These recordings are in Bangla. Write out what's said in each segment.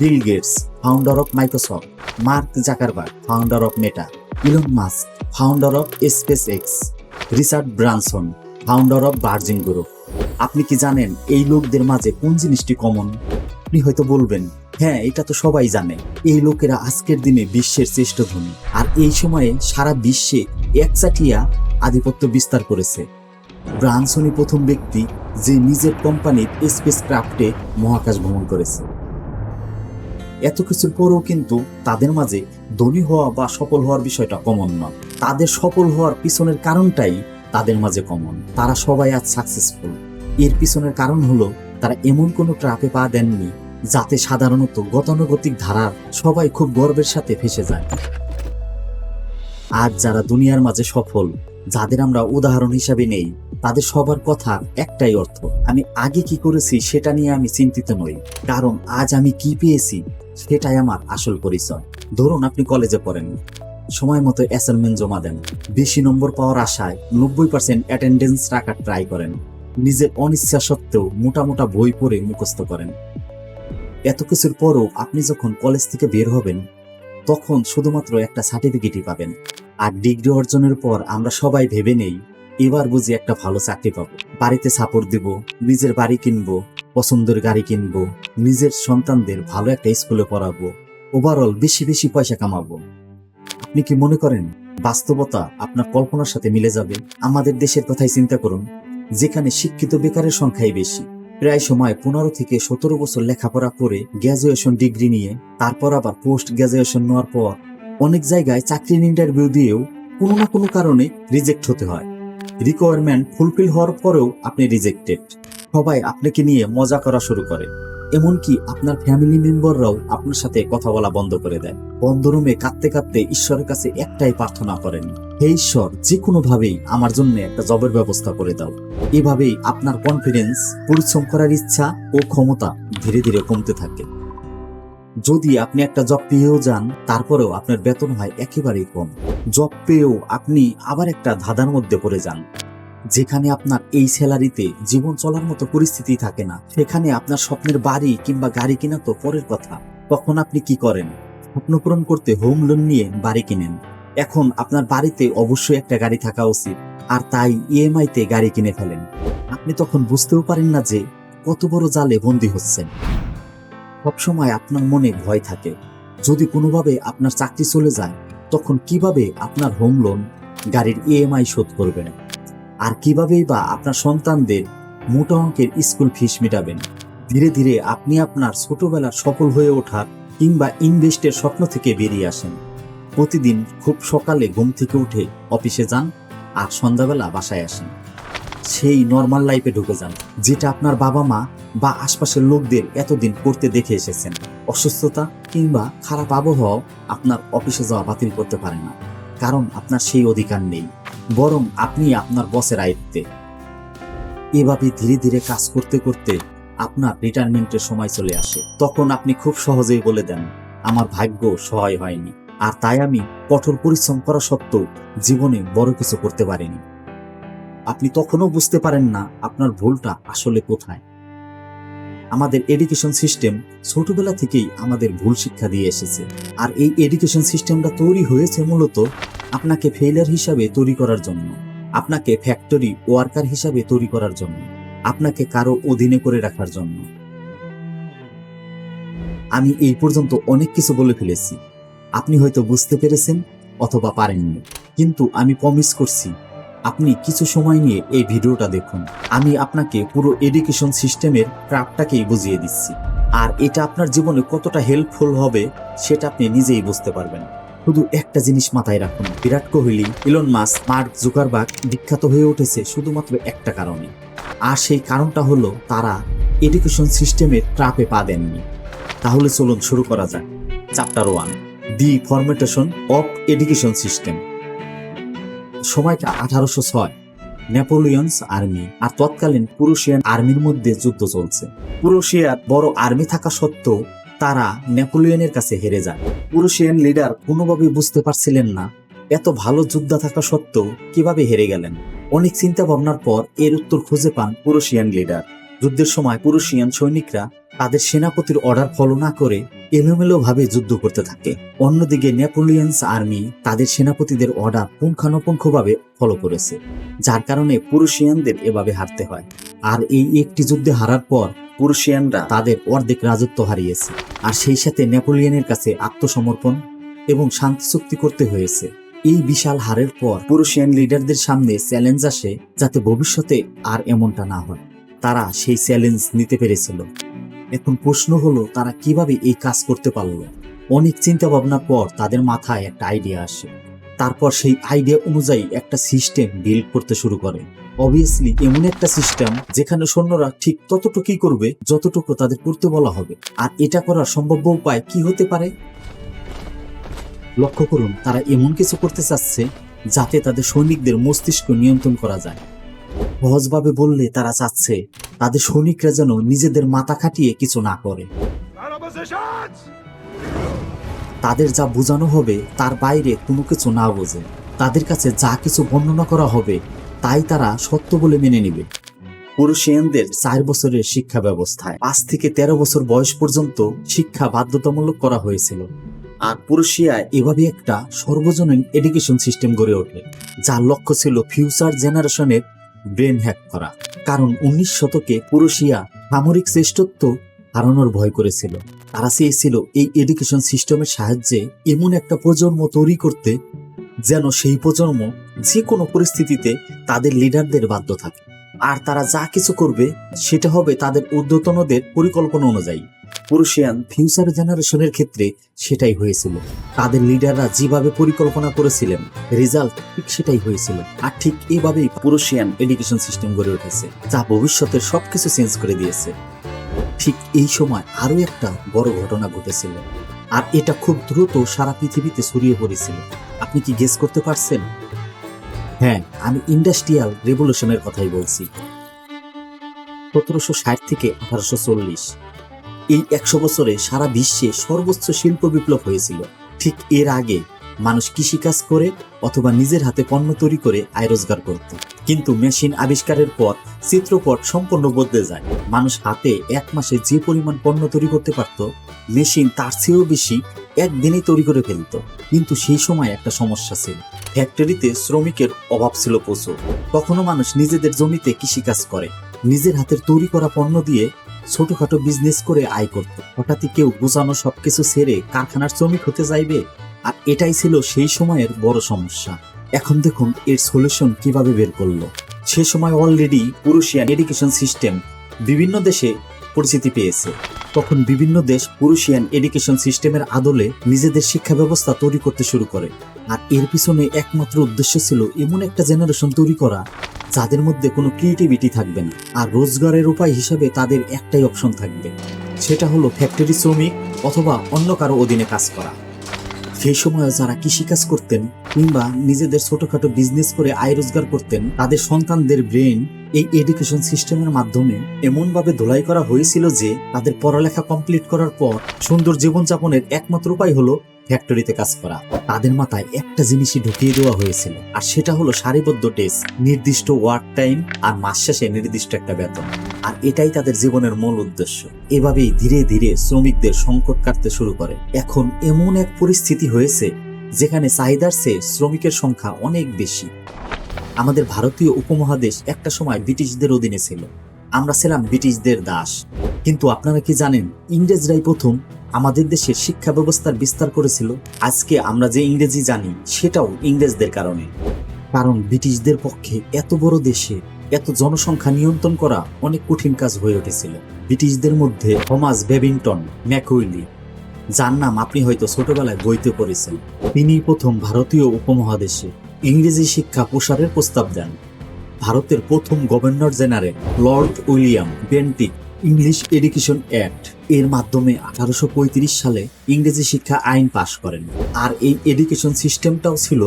Bill Gates founder of Microsoft Mark Zuckerberg founder of Meta Elon Musk founder of SpaceX Richard Branson founder of Virgin group আপনি কি জানেন এই লোকদের মাঝে কোন জিনিসটি কমন আপনি হয়তো বলবেন হ্যাঁ এটা তো সবাই জানে। এই লোকেরা আজকের দিনে বিশ্বের শ্রেষ্ঠ ধনী। আর এই সময়ে সারা বিশ্বে একচাটিয়া আধিপত্য বিস্তার করেছে। ব্রানসনই প্রথম ব্যক্তি যে নিজের কোম্পানির স্পেস ক্রাফটে মহাকাশ ভ্রমণ করেছে। এত কিছুর পরেও কিন্তু তাদের মাঝে ধনী হওয়া বা সফল হওয়ার বিষয়টা কমন নয় তাদের সফল হওয়ার পিছনের কারণটাই তাদের মাঝে কমন তারা সবাই আজ সাকসেসফুল এর পিছনের কারণ হলো তারা এমন কোনো ট্রাপে পা দেননি যাতে সাধারণত গতানুগতিক ধারার সবাই খুব গর্বের সাথে ফেসে যায়। আজ যারা দুনিয়ার মাঝে সফল, যাদের আমরা উদাহরণ হিসাবে নেই তাদের সবার কথা একটাই অর্থ। আমি আগে কি করেছি সেটা নিয়ে আমি চিন্তিত নই, কারণ আজ আমি কি পেয়েছি সেটাই আমার আসল পরিচয়। ধরুন আপনি কলেজে পড়েন, সময় মতো অ্যাসাইনমেন্ট জমা দেন, বেশি নম্বর পাওয়ার আশায় নব্বই পার্সেন্ট অ্যাটেন্ডেন্স রাখার ট্রাই করেন, নিজের অনিচ্ছা সত্ত্বেও মোটা মোটা বই পড়ে মুখস্থ করেন। এত কিছুর পরও আপনি যখন কলেজ থেকে বের হবেন, তখন শুধুমাত্র একটা সার্টিফিকেটই পাবেন। আর ডিগ্রি অর্জনের পর আমরা সবাই ভেবে নেই এবার বুঝি একটা ভালো চাকরি পাবো। বাড়িতে সাপোর্ট দিব, নিজের বাড়ি কিনবো, পছন্দের গাড়ি কিনবো, নিজের সন্তানদের ভালো একটা স্কুলে পড়াবো ওভারঅল বেশি বেশি পয়সা কামাবো। আপনি কি মনে করেন, বাস্তবতা আপনার কল্পনার সাথে মিলে যাবে? আমাদের দেশের কথাই চিন্তা করুন, যেখানে শিক্ষিত বেকারের সংখ্যাই বেশি। প্রায় সময় পনেরো থেকে সতেরো বছর লেখাপড়া করে গ্র্যাজুয়েশন ডিগ্রি নিয়ে, তারপর আবার পোস্ট গ্র্যাজুয়েশন নেওয়ার পর, অনেক জায়গায় চাকরির ইন্টারভিউ দিয়েও কোনো না কোনো কারণে রিজেক্ট হতে হয়। রিকোয়ারমেন্ট ফুলফিল হওয়ার পরেও আপনি রিজেক্টেড সবাই আপনাকে নিয়ে মজা করা শুরু করে। এমনকি আপনার ফ্যামিলি মেম্বাররাও আপনার সাথে কথা বলা বন্ধ করে দেয়। বন্ধ রুমে কাঁদতে কাঁদতে ঈশ্বরের কাছে একটাই প্রার্থনা করেন, হে ঈশ্বর যে কোনোভাবেই আমার জন্য একটা জবের ব্যবস্থা করে দাও। এভাবেই আপনার কনফিডেন্স পরিশ্রম করার ইচ্ছা ও ক্ষমতা ধীরে ধীরে কমতে থাকে। যদি আপনি একটা জব পেয়েও যান, তারপরেও আপনার বেতন হয় একেবারেই কম। জব পেয়েও আপনি আবার একটা ধাঁধার মধ্যে পড়ে যান। যেখানে আপনার এই স্যালারিতে জীবন চলার মতো পরিস্থিতি থাকে না। সেখানে আপনার স্বপ্নের বাড়ি কিংবা গাড়ি কেনা তো পরের কথা। তখন আপনি কি করেন? স্বপ্ন পূরণ করতে হোম লোন নিয়ে বাড়ি কিনেন। এখন আপনার বাড়িতে অবশ্যই একটা গাড়ি থাকা উচিত। আর তাই ইএমআই তে গাড়ি কিনে ফেলেন। আপনি তখন বুঝতেও পারেন না যে কত বড় জালে বন্দী হচ্ছেন। সবসময় আপনার মনে ভয় থাকে। যদি কোনোভাবে আপনার চাকরি চলে যায়, তখন কীভাবে আপনার হোম লোন গাড়ির ইএমআই শোধ করবেন? আর কিভাবেই বা আপনার সন্তানদের মোটা অঙ্কের স্কুল ফিস মেটাবেন? ধীরে ধীরে আপনি আপনার ছোটবেলার সফল হয়ে ওঠার কিংবা ইনভেস্টের স্বপ্ন থেকে বেরিয়ে আসেন। প্রতিদিন খুব সকালে ঘুম থেকে উঠে অফিসে যান আর সন্ধ্যাবেলা বাসায় আসেন। সেই নর্মাল লাইফে ঢুকে যান, যেটা আপনার বাবা মা বা আশপাশের লোকদের এতদিন করতে দেখে এসেছেন। অসুস্থতা কিংবা খারাপ আবহাওয়া আপনার অফিসে যাওয়া বাতিল করতে পারে না, কারণ আপনার সেই অধিকার নেই, বরং আপনি আপনার বসের আয়ত্তে। এভাবে ধীরে ধীরে কাজ করতে করতে আপনার রিটায়ারমেন্টের সময় চলে আসে। তখন আপনি খুব সহজেই বলে দেন, আমার ভাগ্য সহায় হয়নি। আর তাই আমি কঠোর পরিশ্রম করা সত্ত্বেও জীবনে বড় কিছু করতে পারিনি। আপনি তখনও বুঝতে পারেন না আপনার ভুলটা আসলে কোথায়। আমাদের এডুকেশন সিস্টেম ছোটবেলা থেকেই আমাদের ভুল শিক্ষা দিয়ে এসেছে। আর এই এডুকেশন সিস্টেমটা তৈরি হয়েছে মূলত আপনাকে ফেইলার হিসাবে তৈরি করার জন্য, আপনাকে ফ্যাক্টরি ওয়ার্কার হিসাবে তৈরি করার জন্য, আপনাকে কারও অধীনে করে রাখার জন্য। আমি এই পর্যন্ত অনেক কিছু বলে ফেলেছি। আপনি হয়তো বুঝতে পেরেছেন অথবা পারেননি, কিন্তু আমি প্রমিস করছি আপনি কিছু সময় নিয়ে এই ভিডিওটা দেখুন। আমি আপনাকে পুরো এডুকেশন সিস্টেমের ক্রাফটটাকেই বুঝিয়ে দিচ্ছি। আর এটা আপনার জীবনে কতটা হেল্পফুল হবে, সেটা আপনি নিজেই বুঝতে পারবেন। শুধু একটা জিনিস মাথায় রাখুন, Virat Kohli Elon Musk Mark Zuckerberg বিখ্যাত হয়ে উঠেছে শুধুমাত্র একটা কারণে। আর সেই কারণটা হলো তারা এডুকেশন সিস্টেমের ট্রাপে পা দেননি। তাহলে চলুন শুরু করা যাক। Chapter one the formation of education system সময়টা আঠারোশো ছয়। নেপোলিয়ন্স আর্মি আর তৎকালীন পুরুষিয়ান আর্মির মধ্যে যুদ্ধ চলছে। পুরুষিয়ার বড় আর্মি থাকা সত্ত্বেও তারা নেপোলিয়নের কাছে হেরে যায়। পুরুষিয়ান লিডার কোনোভাবেই বুঝতে পারছিলেন না এত ভালো যোদ্ধা থাকা সত্ত্বেও কীভাবে হেরে গেলেন। অনেক চিন্তা ভাবনার পর এর উত্তর খুঁজে পান পুরুষিয়ান লিডার। যুদ্ধের সময় পুরুষিয়ান সৈনিকরা তাদের সেনাপতির অর্ডার ফলো না করে এলোমেলোভাবে যুদ্ধ করতে থাকে। অন্যদিকে নেপোলিয়ন্স আর্মি তাদের সেনাপতিদের অর্ডার পুঙ্খানুপুঙ্খভাবে ফলো করেছে, যার কারণে পুরুষিয়ানদের এভাবে হারতে হয়। আর এই একটি যুদ্ধে হারার পর পুরুষিয়ানরা তাদের অর্ধেক রাজত্ব হারিয়েছে, আর সেই সাথে নেপোলিয়ানের কাছে আত্মসমর্পণ এবং শান্তি চুক্তি করতে হয়েছে। এই বিশাল হারের পর পুরুষিয়ান লিডারদের সামনে চ্যালেঞ্জ আসে যাতে ভবিষ্যতে আর এমনটা না হয়। তারা সেই চ্যালেঞ্জ নিতে পেরেছিল। এখন প্রশ্ন হলো, তারা কীভাবে এই কাজ করতে পারল? অনেক চিন্তা ভাবনার পর তাদের মাথায় একটা আইডিয়া আসে। তারপর সেই আইডিয়া অনুযায়ী একটা সিস্টেম বিল্ড করতে শুরু করে। অবভিয়াসলি এমন একটা সিস্টেম যেখানে সৈন্যরা ঠিক ততটুকুই করবে, যতটুকু তাদের করতে বলা হবে। আর এটা করার সম্ভাব্য উপায় কি হতে পারে? লক্ষ্য করুন, তারা এমন কিছু করতে চাচ্ছে যাতে তাদের সৈনিকদের মস্তিষ্ক নিয়ন্ত্রণ করা যায়। সহজভাবে বললে তারা চাচ্ছে, তাদের সৈনিকরা যেন নিজেদের মাথা খাটিয়ে কিছু না করে! তাদের যা বোঝানো হবে, তার বাইরে কোনো কিছু না বোঝে। তাদের কাছে যা কিছু বর্ণনা করা হবে, তাই তারা সত্য বলে মেনে নেবে। পুরুষিয়ানদের চার বছরের শিক্ষা ব্যবস্থায় পাঁচ থেকে তেরো বছর বয়স পর্যন্ত শিক্ষা বাধ্যতামূলক করা হয়েছিল। আর পুরুষিয়ায় এভাবে একটা সর্বজনীন এডুকেশন সিস্টেম গড়ে ওঠে, যার লক্ষ্য ছিল ফিউচার জেনারেশনের ব্রেন হ্যাক করা। কারণ উনিশ শতকে পুরুষিয়া সামরিক শ্রেষ্ঠত্ব হারানোর ভয় করেছিল। তারা চেয়েছিল এই এডুকেশন সিস্টেমের সাহায্যে এমন একটা প্রজন্ম তৈরি করতে যেন সেই প্রজন্ম যে কোনো পরিস্থিতিতে তাদের লিডারদের বাধ্য থাকে। আর তারা যা কিছু করবে, সেটা হবে তাদের ঊর্ধ্বতনদের পরিকল্পনা অনুযায়ী। পুরুষিয়ান ফিউচার জেনারেশনের ক্ষেত্রে সেটাই হয়েছিল। তাদের লিডাররা যেভাবে পরিকল্পনা করেছিলেন রেজাল্ট ঠিক সেটাই হয়েছিল। আর ঠিক এভাবেই পুরুষিয়ান এডুকেশন সিস্টেম গড়ে উঠেছে, যা ভবিষ্যতের সবকিছু চেঞ্জ করে দিয়েছে। ঠিক এই সময় আরও একটা বড় ঘটনা ঘটেছিল। আর এটা খুব দ্রুত সারা পৃথিবীতে ছড়িয়ে পড়েছিল। আপনি কি গেস করতে পারছেন? হ্যাঁ আমি ইন্ডাস্ট্রিয়াল রেভলিউশনের কথাই বলছি। সতেরোশো ষাট থেকে আঠারোশো চল্লিশ। এই একশো বছরে সারা বিশ্বে সর্বোচ্চ শিল্প বিপ্লব হয়েছিল। ঠিক এর আগে মানুষ কৃষিকাজ করে অথবা নিজের হাতে পণ্য তৈরি করে আয় রোজগার করত। কিন্তু মেশিন আবিষ্কারের পর চিত্রপট সম্পূর্ণ বদলে যায়। মানুষ হাতে এক মাসে যে পরিমাণ পণ্য তৈরি করতে পারত, মেশিন তার চেয়েও বেশি একদিনেই তৈরি করে ফেলত। কিন্তু সেই সময় একটা সমস্যা ছিল। ফ্যাক্টরিতে শ্রমিকের অভাব ছিল প্রচুর। তখনও মানুষ নিজেদের জমিতে কৃষিকাজ করে, নিজের হাতের তৈরি করা পণ্য দিয়ে ছোটখাটো বিজনেস করে আয় করত। হঠাৎই কেউ বোঝানো সবকিছু ছেড়ে কারখানার শ্রমিক হতে চাইবে আর এটাই ছিল সেই সময়ের বড় সমস্যা। এখন দেখুন এর সলিউশন কীভাবে বের করল। সে সময় অলরেডি পুরুষিয়ান এডুকেশন সিস্টেম বিভিন্ন দেশে পরিচিতি পেয়েছে। তখন বিভিন্ন দেশ পুরুষিয়ান এডুকেশন সিস্টেমের আদলে নিজেদের শিক্ষা ব্যবস্থা তৈরি করতে শুরু করে। আর এর পিছনে একমাত্র উদ্দেশ্য ছিল এমন একটা জেনারেশন তৈরি করা যাদের মধ্যে কোনো ক্রিয়েটিভিটি থাকবে না। আর রোজগারের উপায় হিসাবে তাদের একটাই অপশন থাকবে। সেটা হলো ফ্যাক্টরি শ্রমিক অথবা অন্য কারও অধীনে কাজ করা। সেই সময় যারা কৃষিকাজ করতেন কিংবা নিজেদের ছোটখাটো বিজনেস করে আয় রোজগার করতেন, তাদের সন্তানদের ব্রেন এই এডুকেশন সিস্টেমের মাধ্যমে এমনভাবে ধোলাই করা হয়েছিল যে তাদের পড়ালেখা কমপ্লিট করার পর সুন্দর জীবনযাপনের একমাত্র উপায় হলো ফ্যাক্টরিতে কাজ করা। তাদের মাথায় একটা জিনিসই ঢুকিয়ে দেওয়া হয়েছিল, আর সেটা হলো সারিবদ্ধ টেস্ট নির্দিষ্ট ওয়ার্ক টাইম আর মাস শেষে নির্দিষ্ট একটা বেতন। আর এটাই তাদের জীবনের মূল উদ্দেশ্য। এভাবেই ধীরে ধীরে শ্রমিকদের সংকট কাটতে শুরু করে। এখন এমন এক পরিস্থিতি হয়েছে, যেখানে চাহিদার চেয়ে শ্রমিকের সংখ্যা অনেক বেশি। আমাদের ভারতীয় উপমহাদেশ একটা সময় ব্রিটিশদের অধীনে ছিল। আমরা ছিলাম ব্রিটিশদের দাস। কিন্তু আপনারা কি জানেন, ইংরেজরাই প্রথম আমাদের দেশের শিক্ষা ব্যবস্থার বিস্তার করেছিল। আজকে আমরা যে ইংরেজি জানি, সেটাও ইংরেজদের কারণে। কারণ ব্রিটিশদের পক্ষে এত বড় দেশে এত জনসংখ্যা নিয়ন্ত্রণ করা অনেক কঠিন কাজ হয়ে উঠেছিল। ব্রিটিশদের মধ্যে থমাস বেবিংটন ম্যাকুইলি যার নাম আপনি হয়তো ছোটবেলায় বইতে পড়েছেন, তিনি প্রথম ভারতীয় উপমহাদেশে ইংরেজি শিক্ষা প্রসারের প্রস্তাব দেন। ভারতের প্রথম governor general Lord William Bentinck English education act এর মাধ্যমে আঠারোশো পঁয়ত্রিশ সালে ইংরেজি শিক্ষা আইন পাশ করেন। আর এই এডুকেশন সিস্টেমটাও ছিল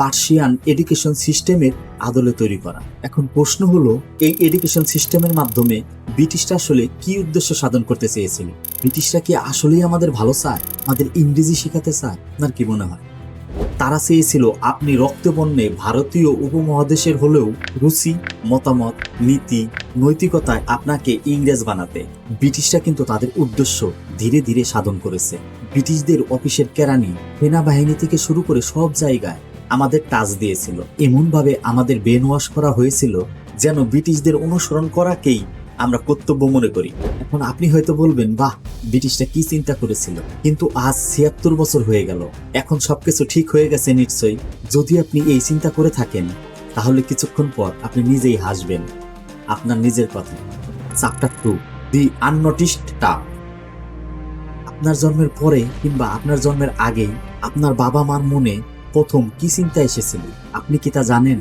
পার্সিয়ান এডুকেশন সিস্টেমের আদলে তৈরি করা। এখন প্রশ্ন হলো, এই এডুকেশন সিস্টেমের মাধ্যমে ব্রিটিশরা আসলে কি উদ্দেশ্য সাধন করতে চেয়েছিল? ব্রিটিশরা কি আসলেই আমাদের ভালো চায় আমাদের ইংরেজি শেখাতে চায় আপনার কি মনে হয়? তারা চেয়েছিল আপনি রক্তবর্ণে ভারতীয় উপমহাদেশের হলেও রুচি, মতামত, নীতি নৈতিকতায় আপনাকে ইংরেজ বানাতে। ব্রিটিশরা কিন্তু তাদের উদ্দেশ্য ধীরে ধীরে সাধন করেছে। ব্রিটিশদের অফিসের কেরানি সেনাবাহিনী থেকে শুরু করে সব জায়গায় আমাদের টাচ দিয়েছিল। এমনভাবে আমাদের বেনওয়াশ করা হয়েছিল যেন ব্রিটিশদের অনুসরণ করাকেই আমরা কর্তব্য মনে করি। এখন আপনি হয়তো বলবেন, বাহ, ব্রিটিশরা কি চিন্তা করেছিল? কিন্তু আজ ছিয়াত্তর বছর হয়ে গেল। এখন সবকিছু ঠিক হয়ে গেছে নিশ্চয়ই। যদি আপনি এই চিন্তা করে থাকেন, তাহলে কিছুক্ষণ পর আপনি নিজেই হাসবেন। আপনার নিজের কথা। চ্যাপ্টার টু দি আননোটিসড টাপ আপনার জন্মের পরে কিংবা আপনার জন্মের আগে আপনার বাবা মার মনে প্রথম কি চিন্তা এসেছিল? আপনি কি তা জানেন?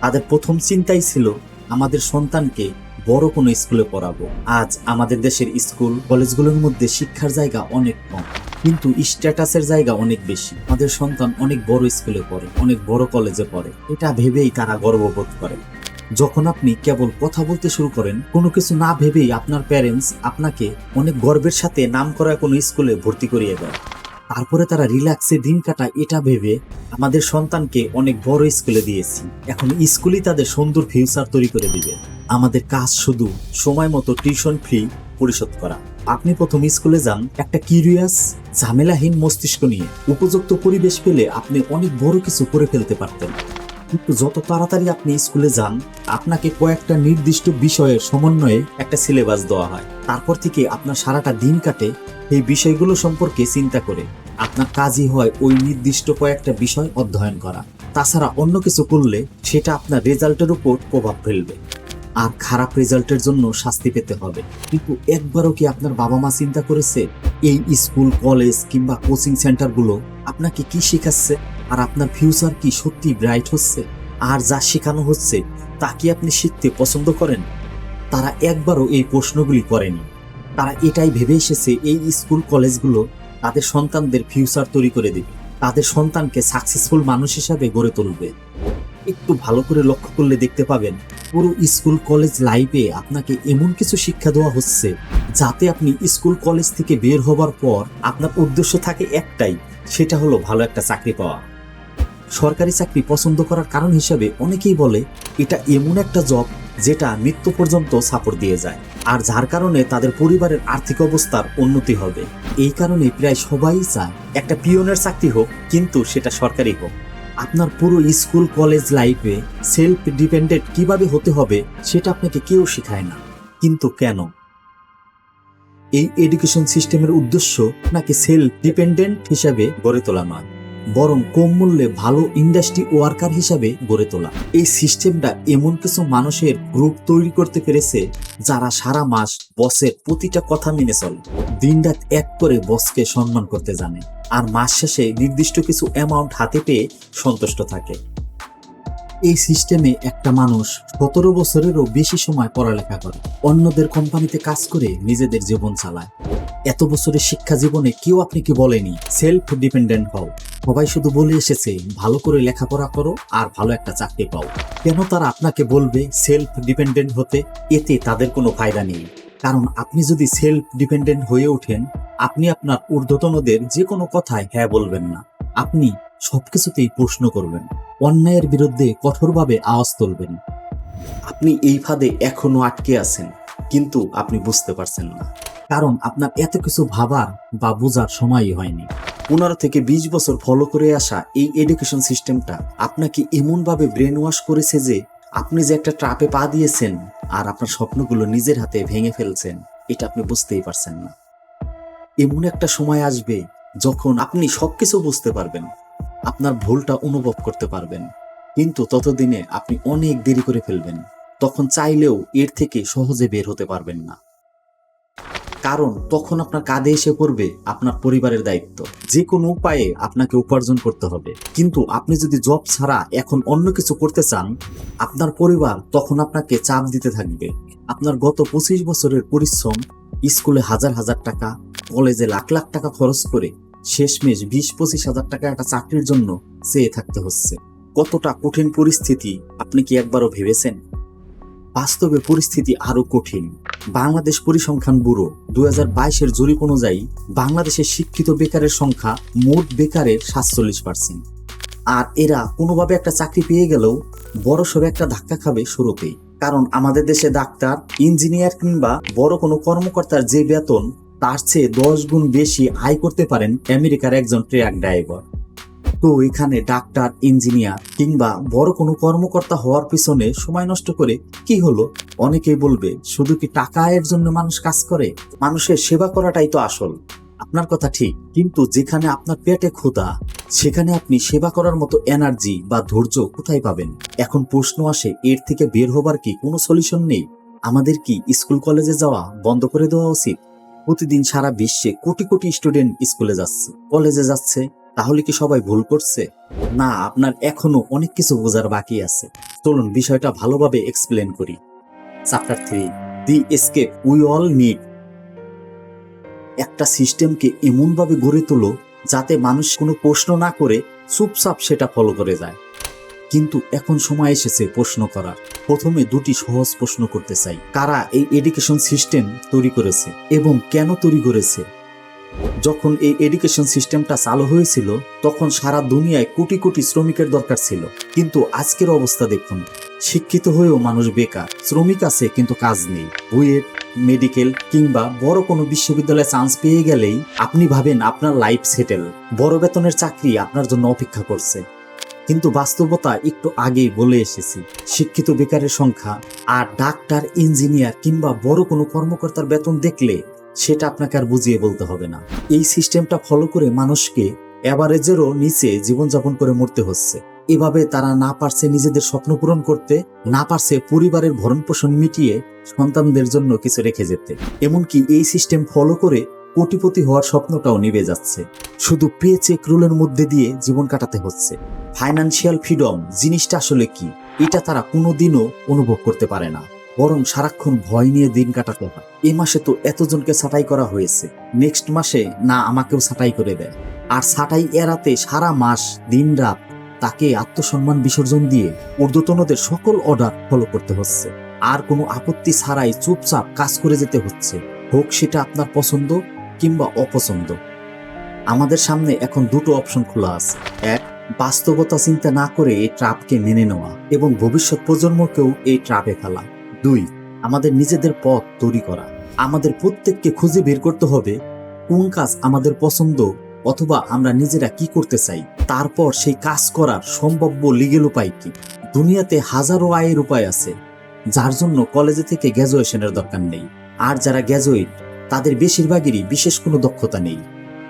তাদের প্রথম চিন্তাই ছিল, আমাদের সন্তানকে বড় কোনো স্কুলে পড়াবো। আজ আমাদের দেশের স্কুল, কলেজগুলোর মধ্যে শিক্ষার জায়গা অনেক কম, কিন্তু স্ট্যাটাসের জায়গা অনেক বেশি। আমাদের সন্তান অনেক বড় স্কুলে পড়ে, অনেক বড় কলেজে পড়ে। এটা ভেবেই তারা গর্ববোধ করে। যখন আপনি কেবল কথা বলতে শুরু করেন, কোনো কিছু না ভেবেই আপনার প্যারেন্টস আপনাকে অনেক গর্বের সাথে নাম করা কোনো স্কুলে ভর্তি করিয়ে দেয়। তারপরে তারা রিল্যাক্সে দিন কাটায় এটা ভেবে, আমাদের সন্তানকে অনেক বড় স্কুলে দিয়েছি। এখন স্কুলই তাদের সুন্দর ফিউচার তৈরি করে দিবে। আমাদের কাজ শুধু সময় মতো টিউশন ফি পরিশোধ করা। আপনি প্রথম স্কুলে যান একটা কিউরিয়াস ঝামেলাহীন মস্তিষ্ক নিয়ে। উপযুক্ত পরিবেশ পেলে আপনি অনেক বড় কিছু করে ফেলতে পারতেন। কিন্তু যত তাড়াতাড়ি আপনি স্কুলে যান, আপনাকে কয়েকটা নির্দিষ্ট বিষয়ের সমন্বয়ে একটা সিলেবাস দেওয়া হয়। তারপর থেকে আপনার সারাটা দিন কাটে এই বিষয়গুলো সম্পর্কে চিন্তা করে। আপনার কাজই হয় ওই নির্দিষ্ট কয়েকটা বিষয় অধ্যয়ন করা। তাছাড়া অন্য কিছু করলে সেটা আপনার রেজাল্টের উপর প্রভাব ফেলবে। আর খারাপ রেজাল্টের জন্য শাস্তি পেতে হবে। কিন্তু একবারও কি আপনার বাবা মা চিন্তা করেছে, এই স্কুল, কলেজ কিংবা কোচিং সেন্টারগুলো আপনাকে কি শেখাচ্ছে? আর আপনার ফিউচার কি সত্যি ব্রাইট হচ্ছে? আর যা শেখানো হচ্ছে, তা কি আপনি শিখতে পছন্দ করেন? তারা একবারও এই প্রশ্নগুলি করেনি। তারা এটাই ভেবে এসেছে, এই স্কুল কলেজগুলো তাদের সন্তানদের ফিউচার তৈরি করে দেবে। তাদের সন্তানকে সাকসেসফুল মানুষ হিসাবে গড়ে তুলবে। একটু ভালো করে লক্ষ্য করলে দেখতে পাবেন, পুরো স্কুল কলেজ লাইফে আপনাকে এমন কিছু শিক্ষা দেওয়া হচ্ছে, যাতে আপনি স্কুল কলেজ থেকে বের হবার পর আপনার উদ্দেশ্য থাকে একটাই, সেটা হলো ভালো একটা চাকরি পাওয়া। সরকারি চাকরি পছন্দ করার কারণ হিসাবে অনেকেই বলে, এটা এমন একটা জব যেটা মৃত্যু পর্যন্ত সাপোর্ট দিয়ে যায়। আর যার কারণে তাদের পরিবারের আর্থিক অবস্থার উন্নতি হবে। এই কারণে প্রায় সবাই চায়, একটা পিয়নের চাকরি হোক, কিন্তু সেটা সরকারি হোক। আপনার পুরো স্কুল, কলেজ লাইফে সেলফ ডিপেন্ডেন্ট কীভাবে হতে হবে, সেটা আপনাকে কেউ শেখায় না। কিন্তু কেন? এই এডুকেশন সিস্টেমের উদ্দেশ্য নাকি সেলফ ডিপেন্ডেন্ট হিসাবে গড়ে তোলা নয়। বরং কম মূল্যে ভালো ইন্ডাস্ট্রি ওয়ার্কার হিসাবে গড়ে তোলা। এই সিস্টেমটা এমন কিছু মানুষের গ্রুপ তৈরি করতে পেরেছে, যারা সারা মাস বসের প্রতিটা কথা মেনে চলে। দিনরাত এক করে বসকে সম্মান করতে জানে, আর মাস শেষে নির্দিষ্ট কিছু অ্যামাউন্ট হাতে পেয়ে সন্তুষ্ট থাকে। এই সিস্টেমে একটা মানুষ সতেরো বছরেরও বেশি সময় পড়ালেখা করে। অন্যদের কোম্পানিতে কাজ করে নিজেদের জীবন চালায়। এত বছরের শিক্ষা জীবনে কেউ আপনি কি বলেনি সেলফ ডিপেন্ডেন্ট হও। সবাই শুধু বলে এসেছে, ভালো করে লেখাপড়া করো আর ভালো একটা চাকরি পাও। কেন তারা আপনাকে বলবে সেলফ ডিপেন্ডেন্ট হতে? এতে তাদের কোনো ফায়দা নেই। কারণ আপনি যদি সেলফ ডিপেন্ডেন্ট হয়ে ওঠেন, আপনি আপনার ঊর্ধ্বতনদের যে কোনো কথায় হ্যাঁ বলবেন না। আপনি সবকিছুতেই প্রশ্ন করবেন। অন্যায়ের বিরুদ্ধে কঠোরভাবে আওয়াজ তুলবেন। আপনি এই ফাঁদে এখনও আটকে আছেন কিন্তু আপনি বুঝতে পারছেন না। কারণ আপনার এত কিছু ভাবার বা বোঝার সময়ই হয়নি। পনেরো থেকে বিশ বছর ফলো করে আসা এই এডুকেশন সিস্টেমটা আপনাকে এমনভাবে ব্রেন ওয়াশ করেছে যে আপনি যে একটা ট্রাপে পা দিয়েছেন আর আপনার স্বপ্নগুলো নিজের হাতে ভেঙে ফেলছেন এটা আপনি বুঝতেই পারছেন না। এমন একটা সময় আসবে যখন আপনি সবকিছু বুঝতে পারবেন। আপনার ভুলটা অনুভব করতে পারবেন। কিন্তু ততদিনে আপনি অনেক দেরি করে ফেলবেন। তখন চাইলেও এর থেকে সহজে বের হতে পারবেন না। কারণ তখন আপনার কাঁধে এসে পড়বে আপনার পরিবারের দায়িত্ব। যে কোনো উপায়ে আপনাকে উপার্জন করতে হবে। কিন্তু আপনি যদি জব ছাড়া এখন অন্য কিছু করতে চান, আপনার পরিবার তখন আপনাকে চাপ দিতে থাকবে। আপনার গত পঁচিশ বছরের পরিশ্রম, স্কুলে হাজার হাজার টাকা, কলেজে লাখ লাখ টাকা খরচ করে শেষমেশ বিশ পঁচিশ হাজার টাকা একটা চাকরির জন্য চেয়ে থাকতে হচ্ছে। কতটা কঠিন পরিস্থিতি আপনি কি একবারও ভেবেছেন? বাস্তবে পরিস্থিতি আরও কঠিন। বাংলাদেশ পরিসংখ্যান ব্যুরো দু হাজার বাইশের জরিপ অনুযায়ী বাংলাদেশের শিক্ষিত বেকারের সংখ্যা মোট বেকারের সাতচল্লিশ পার্সেন্ট। আর এরা কোনোভাবে একটা চাকরি পেয়ে গেলেও বড়সড় একটা ধাক্কা খাবে শুরুতেই। কারণ আমাদের দেশে ডাক্তার, ইঞ্জিনিয়ার কিংবা বড় কোনো কর্মকর্তার যে বেতন তার চেয়ে দশ গুণ বেশি আয় করতে পারেন আমেরিকার একজন ট্রাক ড্রাইভার। তো এখানে ডাক্তার, ইঞ্জিনিয়ার কিংবা বড় কোনো কর্মকর্তা হওয়ার পিছনে সময় নষ্ট করে কি হলো? অনেকেই বলবে, শুধু কি টাকা আয়ের জন্য মানুষ কাজ করে? মানুষের সেবা করাটাই তো আসল। আপনার কথা ঠিক, কিন্তু যেখানে আপনার পেটে ক্ষুধা, সেখানে আপনি সেবা করার মতো এনার্জি বা ধৈর্য কোথায় পাবেন? এখন প্রশ্ন আসে, এর থেকে বের হবার কি কোনো সলিউশন নেই? আমাদের কি স্কুল কলেজে যাওয়া বন্ধ করে দেওয়া উচিত? প্রতিদিন সারা বিশ্বে কোটি কোটি স্টুডেন্ট স্কুলে যাচ্ছে, কলেজে যাচ্ছে, তাহলে কি সবাই ভুল করছে? না, আপনার এখনও অনেক কিছু বোঝার বাকি আছে। চলুন বিষয়টা ভালোভাবে এক্সপ্লেন করি। Chapter three the escape we all need একটা সিস্টেমকে এমনভাবে গড়ে তোলো যাতে মানুষ কোনো প্রশ্ন না করে চুপচাপ সেটা ফলো করে যায়। কিন্তু এখন সময় এসেছে প্রশ্ন করার। প্রথমে দুটি সহজ প্রশ্ন করতে চাই। কারা এই এডুকেশন সিস্টেম তৈরি করেছে এবং কেন তৈরি করেছে? যখন এই এডুকেশন সিস্টেমটা চালু হয়েছিল, তখন সারা দুনিয়ায় কোটি কোটি শ্রমিকের দরকার ছিল। কিন্তু আজকের অবস্থা দেখুন, শিক্ষিত হয়েও মানুষ বেকার। শ্রমিক আছে, কিন্তু কাজ নেই। বুয়েট মেডিকেল কিংবা বড় কোনো বিশ্ববিদ্যালয়ে চান্স পেয়ে গেলেই আপনি ভাবেন আপনার লাইফ সেটেল বড় বেতনের চাকরি আপনার জন্য অপেক্ষা করছে। কিন্তু বাস্তবতা একটু আগেই বলে এসেছি। শিক্ষিত বেকারের সংখ্যা আর ডাক্তার, ইঞ্জিনিয়ার কিংবা বড় কোনো কর্মকর্তার বেতন দেখলে সেটা আপনাকে আর বুঝিয়ে বলতে হবে না। এই সিস্টেমটা ফলো করে মানুষকে অ্যাভারেজেরও নিচে জীবনযাপন করে মরতে হচ্ছে। এভাবে তারা না পারছে নিজেদের স্বপ্ন পূরণ করতে, না পারছে পরিবারের ভরণ পোষণ মিটিয়ে সন্তানদের জন্য কিছু রেখে যেতে। এমনকি এই সিস্টেম ফলো করে কোটিপতি হওয়ার স্বপ্নটাও নিভে যাচ্ছে। শুধু পে চেক রুলের মধ্যে দিয়ে জীবন কাটাতে হচ্ছে। ফাইনান্সিয়াল ফ্রিডম জিনিসটা আসলে কি? এটা তারা কোনোদিনও অনুভব করতে পারে না। বরং সারাক্ষণ ভয় নিয়ে দিন কাটাতে হয়। এই মাসে তো এতজনকে ছাঁটাই করা হয়েছে। নেক্সট মাসে না আমাকেও ছাঁটাই করে দেয়। আর ছাঁটাই এড়াতে সারা মাস, দিন রাত তাকে আত্মসম্মান বিসর্জন দিয়ে ঊর্ধ্বতনদের সকল অর্ডার ফলো করতে হচ্ছে। আর কোনো আপত্তি ছাড়াই চুপচাপ কাজ করে যেতে হচ্ছে। হোক সেটা আপনার পছন্দ কিংবা অপছন্দ। আমাদের সামনে এখন দুটো অপশন খোলা আছে। এক বাস্তবতা চিন্তা না করে এই ট্রাপকে মেনে নেওয়া এবং ভবিষ্যৎ প্রজন্মকেও এই ট্রাপে ফেলা। দুই, আমাদের নিজেদের পথ তৈরি করা। আমাদের প্রত্যেককে খুঁজে বের করতে হবে কোন কাজ আমাদের পছন্দ অথবা আমরা নিজেরা কি করতে চাই। তারপর সেই কাজ করার সম্ভাব্য লিগেল উপায় কি? দুনিয়াতে হাজারো আয়ের উপায় আছে, যার জন্য কলেজে থেকে গ্র্যাজুয়েশনের দরকার নেই। আর যারা গ্র্যাজুয়েট, তাদের বেশিরভাগেরই বিশেষ কোনো দক্ষতা নেই।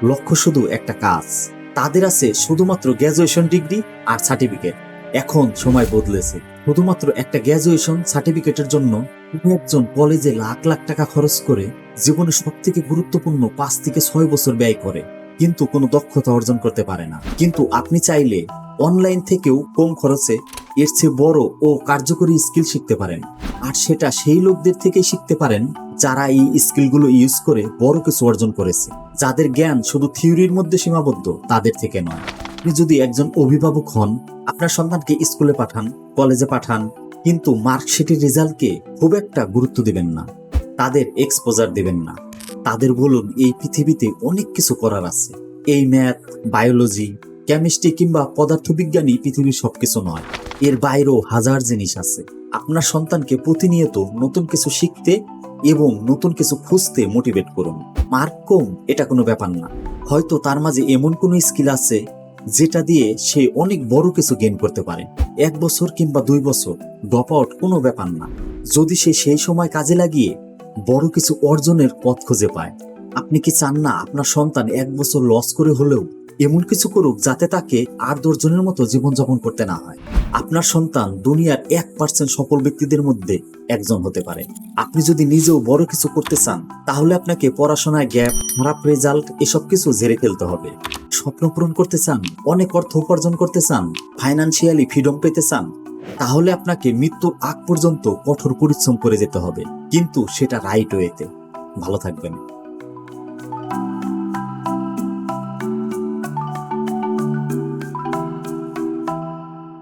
লক্ষ্য শুধু একটা কাজ। তাদের আছে শুধুমাত্র গ্র্যাজুয়েশন ডিগ্রি আর সার্টিফিকেট এখন সময় বদলেছে। শুধুমাত্র একটা গ্র্যাজুয়েশন সার্টিফিকেটের জন্য একজন কলেজে লাখ লাখ টাকা খরচ করে জীবনে সব থেকে গুরুত্বপূর্ণ পাঁচ থেকে ছয় বছর ব্যয় করে। কিন্তু কোনো দক্ষতা অর্জন করতে পারে না। কিন্তু আপনি চাইলে অনলাইন থেকেও কম খরচে এর চেয়ে বড় ও কার্যকরী স্কিল শিখতে পারেন। আর সেটা সেই লোকদের থেকেই শিখতে পারেন যারা এই স্কিলগুলো ইউজ করে বড় কিছু অর্জন করেছে। যাদের জ্ঞান শুধু থিওরির মধ্যে সীমাবদ্ধ, তাদের থেকে নয়। আপনি যদি একজন অভিভাবক হন, আপনার সন্তানকে স্কুলে পাঠান, কলেজে পাঠান, কিন্তু মার্কশিটের রেজাল্টকে খুব একটা গুরুত্ব দিবেন না। তাদের এক্সপোজার দিবেন না। তাদের বলুন, এই পৃথিবীতে অনেক কিছু করার আছে। এই ম্যাথ, বায়োলজি, কেমিস্ট্রি কিংবা পদার্থবিজ্ঞানই পৃথিবীর সবকিছু নয়। এর বাইরেও হাজার জিনিস আছে। আপনার সন্তানকে প্রতিনিয়ত নতুন কিছু শিখতে এবং নতুন কিছু খুঁজতে মোটিভেট করুন। মার্ক কম এটা কোনো ব্যাপার না। হয়তো তার মাঝে এমন কোনো স্কিল আছে যেটা দিয়ে সে অনেক বড় কিছু গেইন করতে পারে। এক বছর কিংবা দুই বছর ড্রপ আউট কোনো ব্যাপার না। যদি সে সেই সময় কাজে লাগিয়ে বড় কিছু অর্জনের পথ খুঁজে পায়। আপনি কি চান না আপনার সন্তান এক বছর লস করে হলেও এমন কিছু করুক যাতে তাকে আর দশজনের মতো জীবনযাপন করতে না হয়? আপনার সন্তান দুনিয়ার এক পার্সেন্ট সফল ব্যক্তিদের মধ্যে একজন হতে পারে। আপনি যদি নিজেও বড় কিছু করতে চান, তাহলে আপনাকে পড়াশোনায় গ্যাপ, খারাপ রেজাল্ট এসব কিছু ঝেড়ে ফেলতে হবে। স্বপ্ন পূরণ করতে চান, অনেক অর্থ উপার্জন করতে চান ফাইন্যান্সিয়ালি ফ্রিডম পেতে চান, তাহলে আপনাকে মৃত্যুর আগ পর্যন্ত কঠোর পরিশ্রম করে যেতে হবে। কিন্তু সেটা রাইট ওয়েতে ভালো থাকবেন।